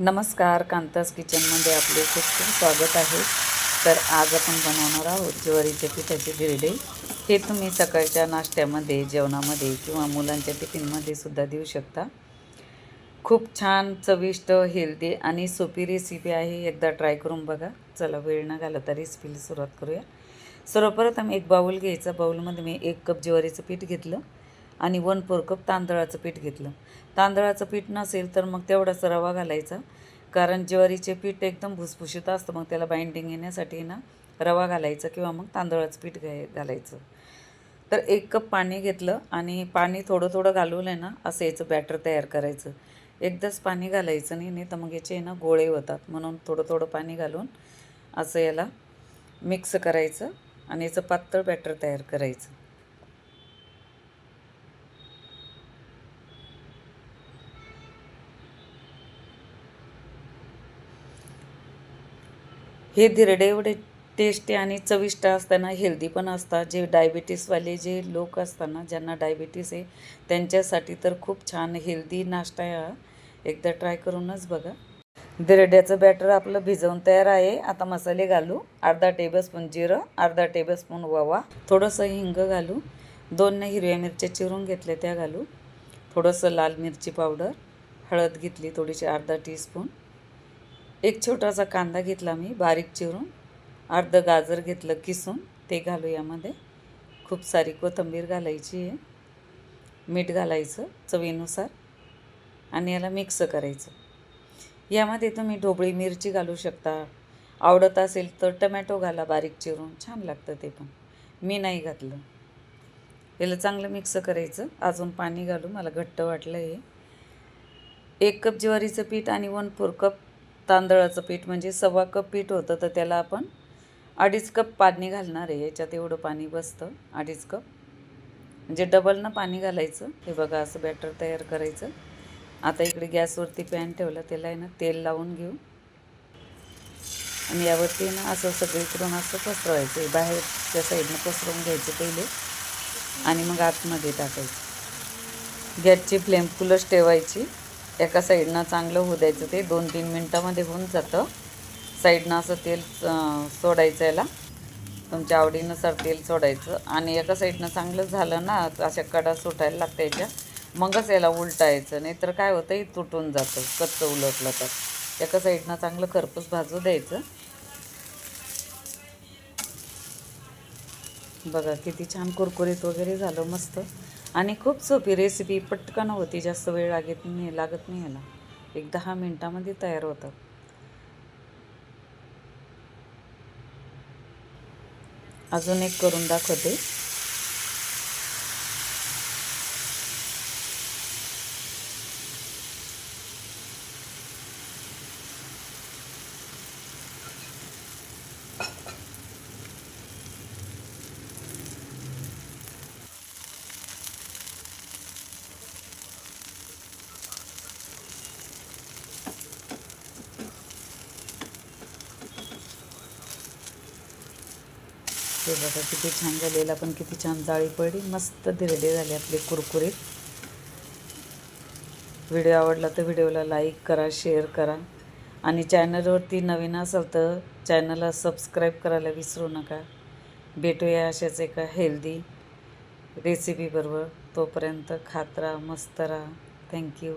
नमस्कार कांतास किचनमध्ये आपले खूप खूप स्वागत आहे. तर आज आपण बनवणार आहोत ज्वारीच्या पिठाचे धिरडे हे तुम्ही सकाळच्या नाश्त्यामध्ये जेवणामध्ये किंवा मुलांच्या टिफिनमध्ये सुद्धा देऊ शकता. खूप छान चविष्ट हेल्दी आणि सोपी रेसिपी आहे. एकदा ट्राय करून बघा. चला वेळ न घालता रेसिपीला सुरुवात करूया. सर्वप्रथम एक बाऊल घ्यायचा. बाऊलमध्ये मी एक कप ज्वारीचं पीठ घेतलं. आणि वन फोर कप तांदळाचं पीठ घेतलं. तांदळाचं पीठ नसेल तर मग तेवढाच रवा घालायचा. कारण ज्वारीचे पीठ एकदम भुसभुशीत असतं मग त्याला बाइंडिंग येण्यासाठी ना रवा घालायचा किंवा मग तांदळाचं पीठ घाय घालायचं. तर एक कप पाणी घेतलं आणि पाणी थोडं थोडं घालून आहे ना असं याचं बॅटर तयार करायचं. एकदाच पाणी घालायचं नाही नाही तर मग याचे ना गोळे होतात. म्हणून थोडं थोडं पाणी घालून असं याला मिक्स करायचं आणि याचं पातळ बॅटर तयार करायचं. हे धिरडे एवढे टेस्टी आणि चविष्ट असताना हेल्दी पण असतात. जे डायबिटीसवाले जे लोक असताना ज्यांना डायबिटीस आहे त्यांच्यासाठी तर खूप छान हेल्दी नाश्ता आहे हा एकदा ट्राय करूनच बघा. धिरड्याचं बॅटर आपलं भिजवून तयार आहे. आता मसाले घालू. अर्धा टेबलस्पून जिरं अर्धा टेबलस्पून ववा थोडंसं हिंग घालू. दोन हिरव्या मिरच्या चिरून घेतल्या त्या घालू. थोडंसं लाल मिरची पावडर हळद घेतली थोडीशी अर्धा टीस्पून एक छोटासा कांदा घेतला मी बारीक चिरून. अर्धं गाजर घेतलं किसून ते घालू यामध्ये. खूप सारी कोथिंबीर घालायची आहे. मीठ घालायचं चवीनुसार आणि याला मिक्स करायचं. यामध्ये तुम्ही ढोबळी मिरची घालू शकता. आवडत असेल तर टमॅटो घाला बारीक चिरून छान लागतं ते पण. मी नाही घातलं. याला चांगलं मिक्स करायचं. अजून पाणी घालू मला घट्ट वाटलं हे एक कप ज्वारीचं पीठ आणि वन फोर कप तांदळाचं पीठ म्हणजे सव्वा कप पीठ होतं तर त्याला आपण अडीच कप पाणी घालणार आहे. याच्यात एवढं पाणी बसतं. अडीच कप. म्हणजे डबलनं पाणी घालायचं. हे बघा असं बॅटर तयार करायचं. आता इकडे गॅसवरती पॅन ठेवला. त्याला आहे ना तेल लावून घेऊ. आणि यावरती ना असं सगळीकडून असं पसरवायचं. आहे बाहेरच्या साईडनं पसरवून घ्यायचं पहिले. आणि मग आतमध्ये टाकायचं. गॅसची फ्लेम फुलच ठेवायची. एका साईडनं चांगलं होऊ द्यायचं ते दोन तीन मिनटामध्ये होऊन जातं. साईडनं असं तेल सोडायचं याला. तुमच्या आवडीनुसार तेल सोडायचं. आणि एका साईडनं चांगलं झालं ना अशा कडा सुटायला लागतं याच्या. मगच याला उलटायचं. नाही तर काय होतं तुटून जातं. कच्चं उलटलं तर. एका साईडनं चांगलं खरपूस भाजू द्यायचं. बघा किती छान कुरकुरीत वगैरे झालं मस्त. आणि खूप सोपी रेसिपी पटकन होती जास्त वेळ लागत नाही लागत नाही याला. एक दहा मिनटामध्ये तयार होतं. अजून एक करून दाखवते. हे बघा किती छान झालेला पण किती छान जाळी पडली. मस्त धिरडे झाले आपले कुरकुरीत व्हिडिओ आवडला तर व्हिडिओला लाईक करा शेअर करा. आणि चॅनलवरती नवीन असाल तर चॅनलला सबस्क्राईब करायला विसरू नका. भेटूया अशाच एका हेल्दी रेसिपीबरोबर तोपर्यंत खात राहा मस्त राहा. थँक्यू